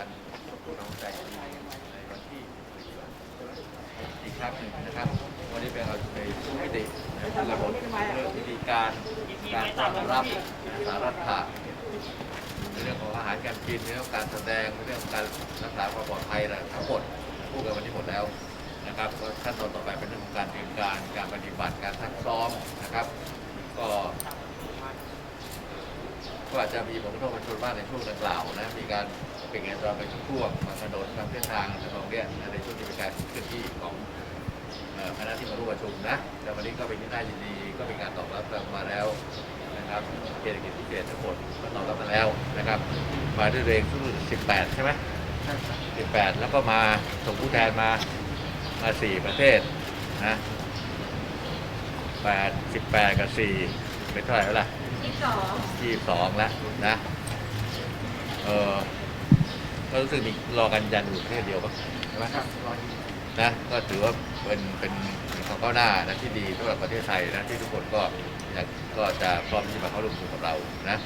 ารน้องใจในวันที่อีกครั้งหนึ่งนะครับ วันนี้เป็นเอาในทุกมิตินะครับระบบเรื่องวิธีการการต้อนรับสารัฐะในเรื่องของอาหารการกินในเรื่องของการแสดงในเรื่องของการรักษาความปลอดภัยอะไรทั้งหมดพูดกันวันนี้หมดแล้วนะครับขั้นตอนต่อไปเป็นเรื่องของการเตรียมการการปฏิบัติการซักซ้อมนะครับ ก็ ก็อาจจะมีผลกระทบกับชนบ้านในช่วงดังกล่าวนะมีการเปลี่ยนแปลงไปทุกช่วงมาถนนตามเส้นทางถนนเนี่ยในช่วงที่เป็นการเคลื่อนที่ของคณะที่มาร่วมประชุมนะ แต่วันนี้ก็เป็นที่น่ายินดีก็มีการตอบรับกลับมาแล้วนะครับเศรษฐกิจพิเศษทั้งหมดก็ตอบรับมาแล้วนะครับ มาด้วยเรงรุ่น18 ใช่ไหม18 แล้วก็มาส่งผู้แทนมามาสี่ประเทศนะ8 18 กับ 4 เป็นเท่าไหร่แล้วล่ะยี่สิบสองแล้วนะ เออก็รู้สึกมีรอกันยันอยู่ประเทศเดียวปะใช่ไหมนะ ก็ถือว่าเป็นเป็นความก้าวหน้านะที่ดีสำหรับประเทศไทยนะที่ทุกคนก็อยากก็จะพร้อมที่จะมาเข้าร่วมกลุ่มกับเรานะ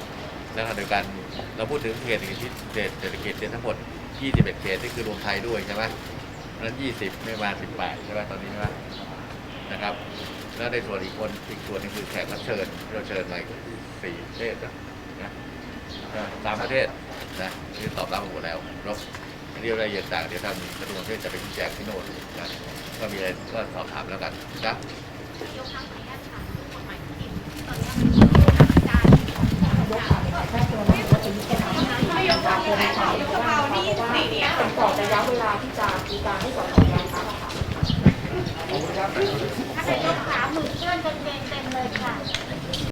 แล้วขณะเดียวกันเราพูดถึงเขตเศรษฐกิจเขตเศรษฐกิจเนี่ยทั้งหมด 21 เขตนี่คือรวมไทยด้วยใช่ไหมเพราะฉะนั้น 20 ไม่มา 18 ใช่ไหมตอนนี้ใช่ไหมนะครับ แล้วในส่วนอีกคนอีกส่วนนึงคือแขกรับเชิญเราเชิญมาสี่ประเทศนะสามประเทศนะที่ตอบรับหมดแล้วเนาะเรียกรายละเอียดต่างเดี๋ยวทางกระทรวงการคลังจะไปชี้แจงที่โน่นนะก็มีอะไรก็สอบถามแล้วกันนะครั้งขออนุญาตถามเรื่องกฎหมายที่ตอนนี้มันมีการยกครั้งแต่ขอกกระยเป็นกรอบระยะเวลาที่จะมีการให้สอดยานพักอะค่ะ เป็นลูกขาหมื่นเพื่อนเป็นเต็มเลยค่ะ